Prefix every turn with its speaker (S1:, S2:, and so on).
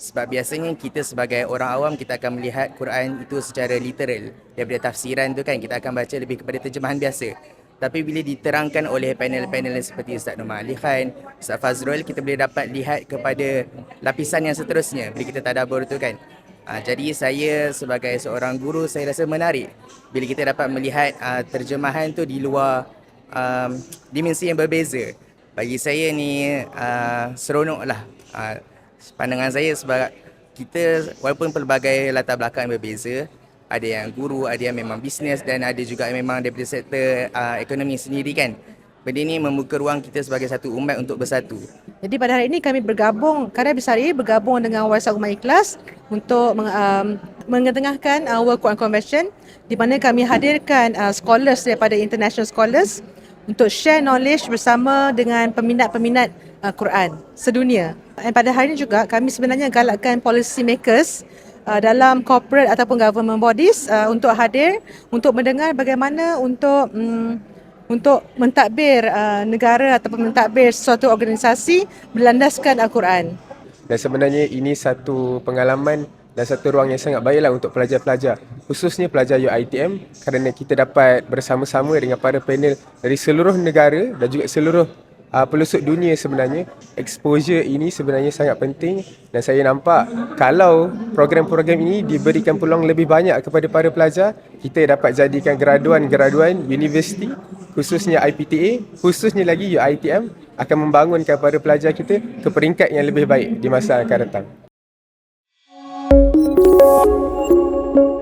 S1: Sebab biasanya kita sebagai orang awam kita akan melihat Quran itu secara literal. Daripada tafsiran tu kan kita akan baca lebih kepada terjemahan biasa. Tapi bila diterangkan oleh panel-panel seperti Ustaz Nomor Ali Khan, Ustaz Fazrul, kita boleh dapat lihat kepada lapisan yang seterusnya bila kita tadabur tu kan. Ha, jadi saya sebagai seorang guru saya rasa menarik bila kita dapat melihat uh, terjemahan tu di luar um, dimensi yang berbeza. Bagi saya ni uh, seronok lah. Uh, pandangan saya sebab kita walaupun pelbagai latar belakang yang berbeza, ada yang guru, ada yang memang bisnes dan ada juga yang memang daripada sektor uh, ekonomi sendiri kan. Benda ini membuka ruang kita sebagai satu umat untuk bersatu.
S2: Jadi pada hari ini kami bergabung, Karya Besar ini bergabung dengan Warisan Umat Ikhlas untuk meng, um, mengetengahkan uh, World Quran Convention di mana kami hadirkan uh, scholars daripada international scholars untuk share knowledge bersama dengan peminat-peminat uh, Quran sedunia. Dan pada hari ini juga kami sebenarnya galakkan policy makers uh, dalam corporate ataupun government bodies uh, untuk hadir untuk mendengar bagaimana untuk um, untuk mentadbir uh, negara ataupun mentadbir suatu organisasi berlandaskan Al-Quran.
S3: Dan sebenarnya ini satu pengalaman dan satu ruang yang sangat baiklah untuk pelajar-pelajar khususnya pelajar UiTM kerana kita dapat bersama-sama dengan para panel dari seluruh negara dan juga seluruh uh, pelosok dunia sebenarnya exposure ini sebenarnya sangat penting dan saya nampak kalau program-program ini diberikan peluang lebih banyak kepada para pelajar kita dapat jadikan graduan-graduan universiti khususnya IPTA khususnya lagi UiTM akan membangunkan para pelajar kita ke peringkat yang lebih baik di masa akan datang. Thank you.